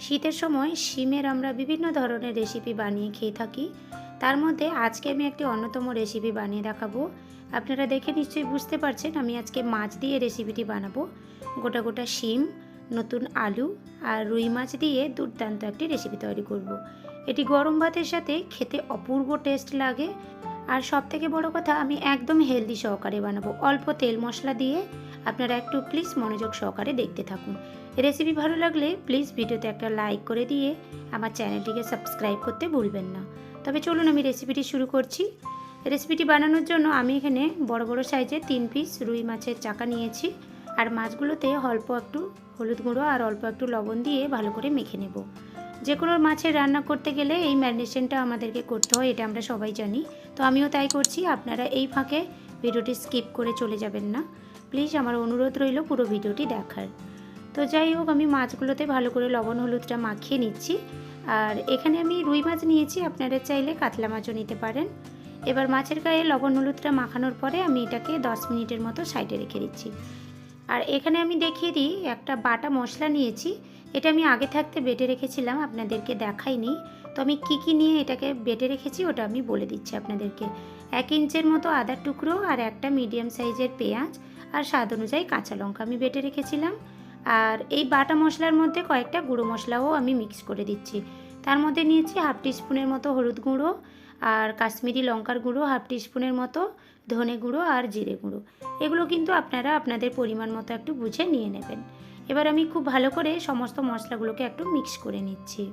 শীতের সময় শিমের আমরা বিভিন্ন ধরনের রেসিপি বানিয়ে খেয়ে থাকি। তার মধ্যে আজকে আমি একটি অন্যতম রেসিপি বানিয়ে দেখাবো। আপনারা দেখে নিশ্চয়ই বুঝতে পারছেন আমি আজকে মাছ দিয়ে রেসিপিটি বানাবো। গোটা গোটা শিম, নতুন আলু আর রুই মাছ দিয়ে দুর্দান্ত একটি রেসিপি তৈরি করব। এটি গরম ভাতের সাথে খেতে অপূর্ব টেস্ট লাগে। আর সব থেকে বড় কথা, আমি একদম হেলদি সহকারে বানাবো। অল্প তেল মশলা দিয়ে আপনারা একটু প্লিজ মনোযোগ সহকারে দেখতে থাকুন। রেসিপি ভালো লাগলে প্লিজ ভিডিওতে একটা লাইক করে দিয়ে আমার চ্যানেলটিকে সাবস্ক্রাইব করতে ভুলবেন না। তবে চলুন আমি রেসিপিটি শুরু করছি। রেসিপিটি বানানোর জন্য আমি এখানে বড় বড় সাইজের তিন পিস রুই মাছের চাকা নিয়েছি। আর মাছগুলোতে অল্প একটু হলুদ গুঁড়ো আর অল্প একটু লবণ দিয়ে ভালো করে মেখে নেব। যে কোনো মাছের রান্না করতে গেলে এই ম্যারিনেশনটা আমাদেরকে করতে হয়, এটা আমরা সবাই জানি। তো আমিও তাই করছি, আপনারা এই ফাঁকে ভিডিওটি স্কিপ করে চলে যাবেন না। প্লিজ আমার অনুরোধ রইল পুরো ভিডিওটি দেখার। তো যাই হোক, আমি মাছগুলোতে ভালো করে লবণ হলুদটা মাখিয়ে নিচ্ছি। আর এখানে আমি রুই মাছ নিয়েছি, আপনারা চাইলে কাতলা মাছও নিতে পারেন। এবার মাছের গায়ে লবণ হলুদটা মাখানোর পরে আমি এটাকে দশ মিনিটের মতো সাইডে রেখে দিচ্ছি। আর এখানে আমি দেখিয়ে দিই, একটা বাটা মশলা নিয়েছি এটা আমি আগে থাকতে বেটে রেখেছিলাম, আপনাদেরকে দেখাইনি। তো আমি কী কী নিয়ে এটাকে বেটে রেখেছি ওটা আমি বলে দিচ্ছি আপনাদেরকে। এক ইঞ্চের মতো আদার টুকরো আর একটা মিডিয়াম সাইজের পেঁয়াজ আর স্বাদ অনুযায়ী কাঁচা লঙ্কা আমি বেটে রেখেছিলাম। আর এই বাটা মশলার মধ্যে কয়েকটা গুঁড়ো মশলাও আমি মিক্স করে দিচ্ছি। তার মধ্যে নিয়েছি হাফ টিস্পুনের মতো হলুদ গুঁড়ো আর কাশ্মীরি লঙ্কার গুঁড়ো, হাফ টিস্পুনের মতো ধনে গুঁড়ো আর জিরে গুঁড়ো। এগুলো কিন্তু আপনারা আপনাদের পরিমাণ মতো একটু বুঝে নিয়ে নেবেন। এবার আমি খুব ভালো করে সমস্ত মশলাগুলোকে একটু মিক্স করে নিচ্ছি।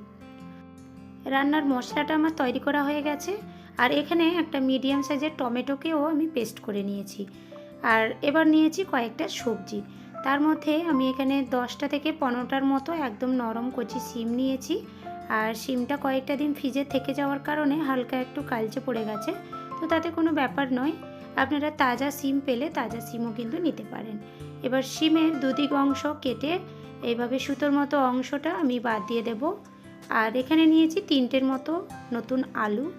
রান্নার মশলাটা আমার তৈরি করা হয়ে গেছে আর এখানে একটা মিডিয়াম সাইজের টমেটোকেও আমি পেস্ট করে নিয়েছি। আর এবার নিয়েছি কয়েকটা সবজি। তার মধ্যে আমি এখানে দশটা থেকে পনেরোটার মতো একদম নরম কচি সিম নিয়েছি। আর সিমটা কয়েকটা দিন ফ্রিজে থেকে যাওয়ার কারণে হালকা একটু কালচে পড়ে গেছে। তো তাতে কোনো ব্যাপার নয়। আপনারা তাজা সিম পেলে তাজা সিমও কিন্তু নিতে পারেন। এবার সিমের দুদিক অংশ কেটে এইভাবে সুতোর মতো অংশটা আমি বাদ দিয়ে দেব। আর এখানে নিয়েছি তিনটের মতো নতুন আলু।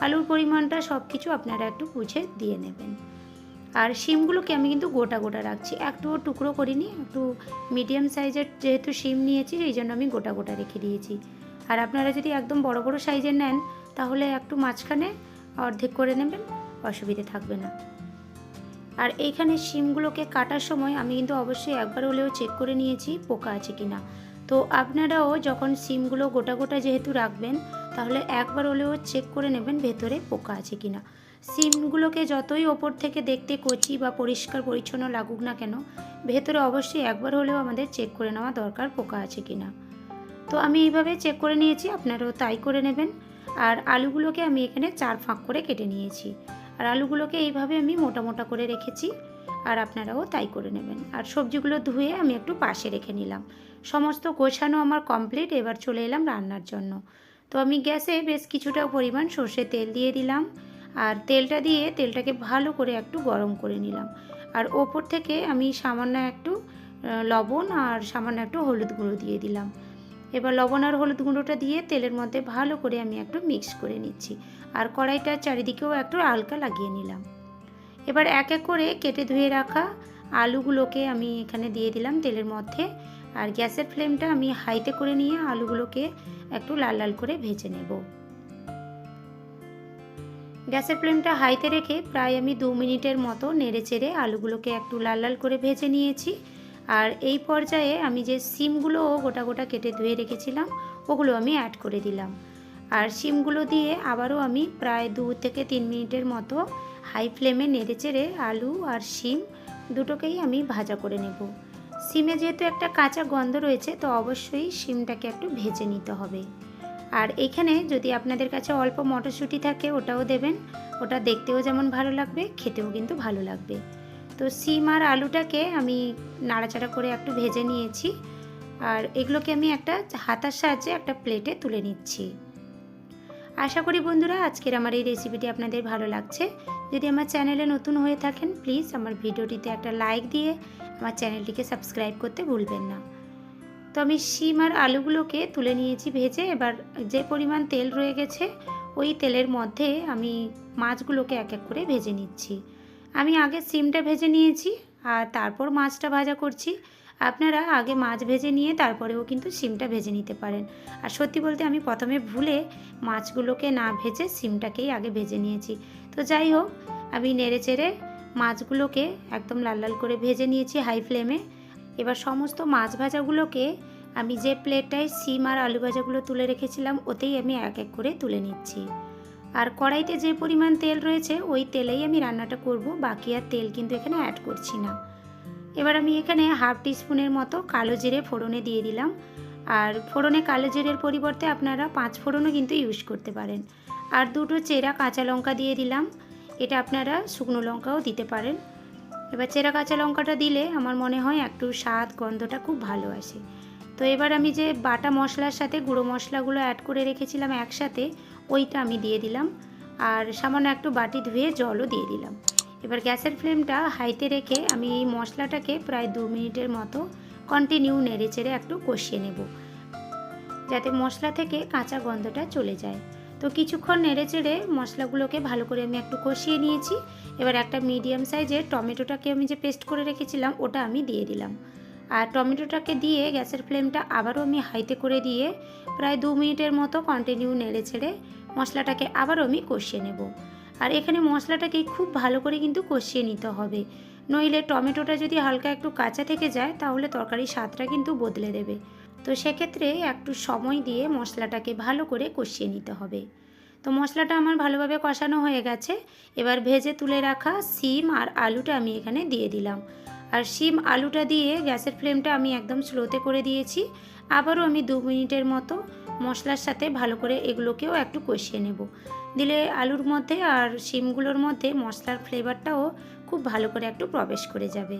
আলুর পরিমাণটা সব কিছু আপনারা একটু বুঝে দিয়ে নেবেন। আর শিমগুলোকে আমি কিন্তু গোটা গোটা রাখছি। একটুও টুকরো করিনি, একটু মিডিয়াম সাইজের যেহেতু শিম নিয়েছি, সেই জন্য আমি গোটা গোটা রেখে দিয়েছি। আর আপনারা যদি একদম বড় বড় সাইজের নেন, তাহলে একটু মাঝখানে অর্ধেক করে নেবেন। অসুবিধে থাকবে না। আর এইখানে শিমগুলোকে কাটার সময় আমি কিন্তু অবশ্যই একবার হলেও চেক করে নিয়েছি পোকা আছে কি না তো আপনারাও যখন সিমগুলো গোটা গোটা যেহেতু রাখবেন, তাহলে একবার হলেও চেক করে নেবেন ভেতরে পোকা আছে কি না সিমগুলোকে যতই ওপর থেকে দেখতে কচি বা পরিষ্কার পরিচ্ছন্ন লাগুক না কেন, ভেতরে অবশ্যই একবার হলেও আমাদের চেক করে নেওয়া দরকার পোকা আছে কি না তো আমি এইভাবে চেক করে নিয়েছি, আপনারাও তাই করে নেবেন। আর আলুগুলোকে আমি এখানে চার ফাঁক করে কেটে নিয়েছি। আর আলুগুলোকে এইভাবে আমি মোটা মোটা করে রেখেছি, আর আপনারাও তাই করে নেবেন। আর সবজিগুলো ধুয়ে আমি একটু পাশে রেখে নিলাম। সমস্ত গোছানো আমার কমপ্লিট এবার চলে এলাম রান্নার জন্য। তো আমি গ্যাসে বেশ কিছুটা পরিমাণ সর্ষে তেল দিয়ে দিলাম, আর তেলটা দিয়ে তেলটাকে ভালো করে একটু গরম করে নিলাম। আর ওপর থেকে আমি সামান্য একটু লবণ আর সামান্য একটু হলুদ গুঁড়ো দিয়ে দিলাম। এবার লবণ আর হলুদ গুঁড়োটা দিয়ে তেলের মধ্যে ভালো করে আমি একটু মিক্স করে নিচ্ছি। আর কড়াইটার চারিদিকেও একটু হালকা লাগিয়ে নিলাম। এবার এক এক করে কেটে ধুয়ে রাখা আলুগুলোকে আমি এখানে দিয়ে দিলাম তেলের মধ্যে। আর গ্যাসের ফ্লেমটা আমি হাইতে করে নিয়ে আলুগুলোকে একটু লাল লাল করে ভেজে নেব। গ্যাসের ফ্লেমটা হাইতে রেখে প্রায় আমি দু মিনিটের মতো নেড়ে চেড়ে আলুগুলোকে একটু লাল লাল করে ভেজে নিয়েছি। আর এই পর্যায়ে আমি যে সিমগুলো গোটা গোটা কেটে ধুয়ে রেখেছিলাম, ওগুলো আমি অ্যাড করে দিলাম। আর সিমগুলো দিয়ে আবারও আমি প্রায় দু থেকে তিন মিনিটের মতো হাই ফ্লেমে নেড়ে চেড়ে আলু আর শিম দুটোকেই আমি ভাজা করে নেব। সিমে যেহেতু একটা কাঁচা গন্ধ রয়েছে, তো অবশ্যই শিমটাকে একটু ভেজে নিতে হবে। আর এখানে যদি আপনাদের কাছে অল্প মটরশুঁটি থাকে, ওটাও দেবেন। ওটা দেখতেও যেমন ভালো লাগবে, খেতেও কিন্তু ভালো লাগবে। তো সিম আর আলুটাকে আমি নাড়াচাড়া করে একটু ভেজে নিয়েছি। আর এগুলোকে আমি একটা হাতার সাহায্যে একটা প্লেটে তুলে নিচ্ছি। আশা করি বন্ধুরা, আজকের আমার এই রেসিপিটি আপনাদের ভালো লাগছে। যদি আমার চ্যানেলে নতুন হয়ে থাকেন, প্লিজ আমার ভিডিওটিতে একটা লাইক দিয়ে আমার চ্যানেলটিকে সাবস্ক্রাইব করতে ভুলবেন না। তো আমি শিম আর আলুগুলোকে তুলে নিয়েছি ভেজে। এবার যে পরিমাণ তেল রয়ে গেছে, ওই তেলের মধ্যে আমি মাছগুলোকে এক এক করে ভেজে নিচ্ছি। আমি আগে সিমটা ভেজে নিয়েছি আর তারপর মাছটা ভাজা করছি। আপনারা আগে মাছ ভেজে নিয়ে তারপরেও কিন্তু সিমটা ভেজে নিতে পারেন। আর সত্যি বলতে আমি প্রথমে ভুলে মাছগুলোকে না ভেজে সিমটাকেই আগে ভেজে নিয়েছি। তো যাই হোক, আমি নেড়ে চেড়ে মাছগুলোকে একদম লাল লাল করে ভেজে নিয়েছি হাই ফ্লেমে। এবার সমস্ত মাছ ভাজাগুলোকে আমি যে প্লেটটায় সিম আর আলু ভাজাগুলো তুলে রেখেছিলাম, ওতেই আমি এক এক করে তুলে নিচ্ছি। আর কড়াইতে যে পরিমাণ তেল রয়েছে, ওই তেলেই আমি রান্নাটা করব। বাকি আর তেল কিন্তু এখানে অ্যাড করছি না। এবার আমি এখানে হাফ টিস্পুনের মতো কালো জিরে ফোড়নে দিয়ে দিলাম। আর ফোড়নে কালো জিরের পরিবর্তে আপনারা পাঁচ ফোড়নও কিন্তু ইউজ করতে পারেন। আর দুটো চেরা কাঁচা লঙ্কা দিয়ে দিলাম। এটা আপনারা শুকনো লঙ্কাও দিতে পারেন। এবার চেরা কাঁচা লঙ্কাটা দিলে আমার মনে হয় একটু স্বাদ, গন্ধটা খুব ভালো আসে। তো এবার আমি যে বাটা মশলার সাথে গুঁড়ো মশলাগুলো অ্যাড করে রেখেছিলাম একসাথে ওইটা আমি দিয়ে দিলাম। আর সামান্য একটু বাটি ধুয়ে জলও দিয়ে দিলাম। এবার গ্যাসের ফ্লেমটা হাইতে রেখে আমি এই মশলাটাকে প্রায় দু মিনিটের মতো কন্টিনিউ নেড়ে চেড়ে একটু কষিয়ে নেব। যাতে মশলা থেকে কাঁচা গন্ধটা চলে যায়। তো কিছুক্ষণ নেড়ে চেড়ে মশলাগুলোকে ভালো করে আমি একটু কষিয়ে নিয়েছি। এবার একটা মিডিয়াম সাইজের টমেটোটাকে আমি যে পেস্ট করে রেখেছিলাম, ওটা আমি দিয়ে দিলাম। আর টমেটোটাকে দিয়ে গ্যাসের ফ্লেমটা আবারও আমি হাইতে করে দিয়ে প্রায় দু মিনিটের মতো কন্টিনিউ নেড়ে ছেড়ে মশলাটাকে আবারও আমি কষিয়ে নেব। আর এখানে মশলাটাকে খুব ভালো করে কিন্তু কষিয়ে নিতে হবে। নইলে টমেটোটা যদি হালকা একটু কাঁচা থেকে যায়, তাহলে তরকারির স্বাদটা কিন্তু বদলে দেবে। তো সেক্ষেত্রে একটু সময় দিয়ে মশলাটাকে ভালো করে কষিয়ে নিতে হবে। তো মশলাটা আমার ভালোভাবে কষানো হয়ে গেছে। এবার ভেজে তুলে রাখা সিম আর আলুটা আমি এখানে দিয়ে দিলাম। আর শিম আলুটা দিয়ে গ্যাসের ফ্লেমটা আমি একদম স্লোতে করে দিয়েছি। আবারও আমি দু মিনিটের মতো মশলার সাথে ভালো করে এগুলোকেও একটু কষিয়ে নেব। দিলে আলুর মধ্যে আর শিমগুলোর মধ্যে মশলার ফ্লেভারটাও খুব ভালো করে একটু প্রবেশ করে যাবে।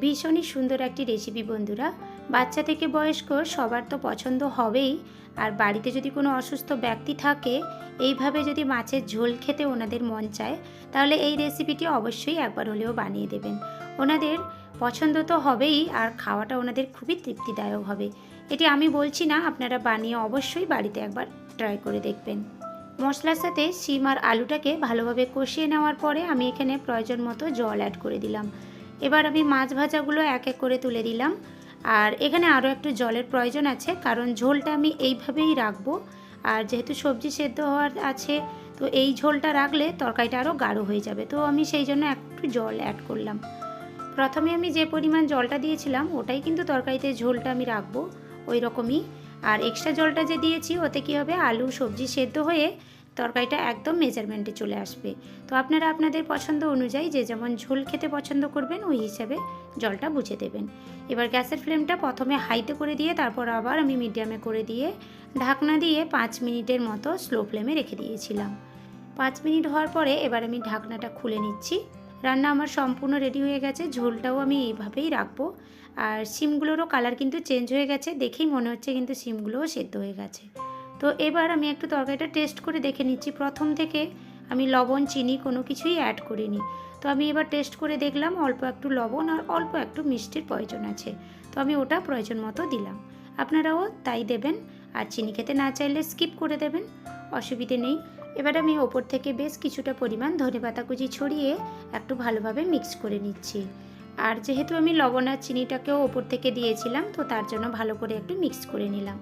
ভীষণই সুন্দর একটি রেসিপি বন্ধুরা। বাচ্চা থেকে বয়স্ক সবার তো পছন্দ হবেই। আর বাড়িতে যদি কোনো অসুস্থ ব্যক্তি থাকে, এইভাবে যদি মাছের ঝোল খেতে ওনাদের মন চায়, তাহলে এই রেসিপিটি অবশ্যই একবার হলেও বানিয়ে দেবেন। ওনাদের পছন্দ তো হবেই, আর খাওয়াটা ওনাদের খুবই তৃপ্তিদায়ক হবে। এটি আমি বলছি না, আপনারা বানিয়ে অবশ্যই বাড়িতে একবার ট্রাই করে দেখবেন। মশলার সাথে শিম আর আলুটাকে ভালোভাবে কষিয়ে নেওয়ার পরে আমি এখানে প্রয়োজন মতো জল অ্যাড করে দিলাম। এবার আমি মাছ ভাজাগুলো এক এক করে তুলে দিলাম। আর এখানে আরও একটু জলের প্রয়োজন আছে, কারণ ঝোলটা আমি এইভাবেই রাখব। আর যেহেতু সবজি সেদ্ধ হওয়ার আছে, তো এই ঝোলটা রাখলে তরকারিটা আরও গাঢ় হয়ে যাবে। তো আমি সেই জন্য একটু জল অ্যাড করলাম। প্রথমে আমি যে পরিমাণ জলটা দিয়েছিলাম, ওটাই কিন্তু তরকারিতে ঝোলটা আমি রাখব। ওই রকমই। আর এক্সট্রা জলটা যে দিয়েছি, ওতে কী হবে? আলু, সবজি সেদ্ধ হয়ে তরকারিটা একদম মেজারমেন্টে চলে আসবে। তো আপনারা আপনাদের পছন্দ অনুযায়ী যে যেমন ঝোল খেতে পছন্দ করবেন, ওই হিসাবে জলটা বুঝে দেবেন। এবার গ্যাসের ফ্লেমটা প্রথমে হাইতে করে দিয়ে, তারপর আবার আমি মিডিয়ামে করে দিয়ে, ঢাকনা দিয়ে পাঁচ মিনিটের মতো স্লো ফ্লেমে রেখে দিয়েছিলাম। পাঁচ মিনিট হওয়ার পরে এবার আমি ঢাকনাটা খুলে নিচ্ছি। রান্না আমার সম্পূর্ণ রেডি হয়ে গেছে। ঝোলটাও আমি এইভাবেই রাখব। আর সিমগুলোরও কালার কিন্তু চেঞ্জ হয়ে গেছে। দেখেই মনে হচ্ছে কিন্তু সিমগুলোও সেদ্ধ হয়ে গেছে। তো এবার আমি একটু তরকারিটা টেস্ট করে দেখে নিচ্ছি। প্রথম থেকে আমি লবণ, চিনি কোনো কিছুই অ্যাড করিনি। তো আমি এবার টেস্ট করে দেখলাম অল্প একটু লবণ আর অল্প একটু মিষ্টির প্রয়োজন আছে। তো আমি ওটা প্রয়োজন মতো দিলাম। আপনারাও তাই দেবেন। আর চিনি খেতে না চাইলে স্কিপ করে দেবেন। অসুবিধে নেই। এবার আমি ওপর থেকে বেশ কিছুটা পরিমাণ ধনে পাতা কুচি ছড়িয়ে একটু ভালোভাবে মিক্স করে নিচ্ছি। আর যেহেতু আমি লবণ আর চিনিটাকেও ওপর থেকে দিয়েছিলাম, তো তার জন্য ভালো করে একটু মিক্স করে নিলাম।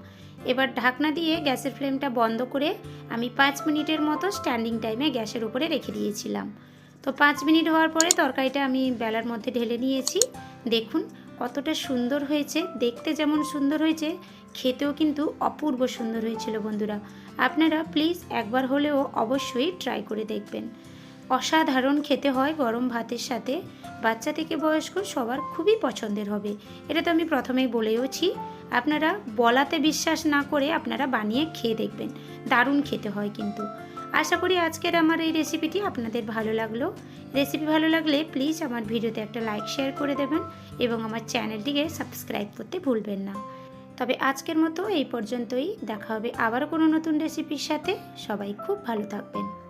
এবার ঢাকনা দিয়ে গ্যাসের ফ্লেমটা বন্ধ করে আমি পাঁচ মিনিটের মতো স্ট্যান্ডিং টাইমে গ্যাসের উপরে রেখে দিয়েছিলাম। তো পাঁচ মিনিট হওয়ার পরে তরকারিটা আমি বেলার মধ্যে ঢেলে নিয়েছি। দেখুন কতটা সুন্দর হয়েছে, দেখতে যেমন সুন্দর হয়েছে, খেতেও কিন্তু অপূর্ব সুন্দর হয়েছিল বন্ধুরা। আপনারা প্লিজ একবার হলেও অবশ্যই ট্রাই করে দেখবেন। অসাধারণ খেতে হয় গরম ভাতের সাথে। বাচ্চা থেকে বয়স্ক সবার খুবই পছন্দের হবে। এটা তো আমি প্রথমেই বলেওছি। আপনারা বলাতে বিশ্বাস না করে আপনারা বানিয়ে খেয়ে দেখবেন। দারুণ খেতে হয় কিন্তু। আশা করি আজকের আমার এই রেসিপিটি আপনাদের ভালো লাগল। রেসিপি ভালো লাগলে প্লিজ আমার ভিডিওতে একটা লাইক, শেয়ার করে দেবেন এবং আমার চ্যানেলটিকে সাবস্ক্রাইব করতে ভুলবেন না। তবে আজকের মতো এই পর্যন্তই। দেখা হবে আবার কোনো নতুন রেসিপির সাথে। সবাই খুব ভালো থাকবেন।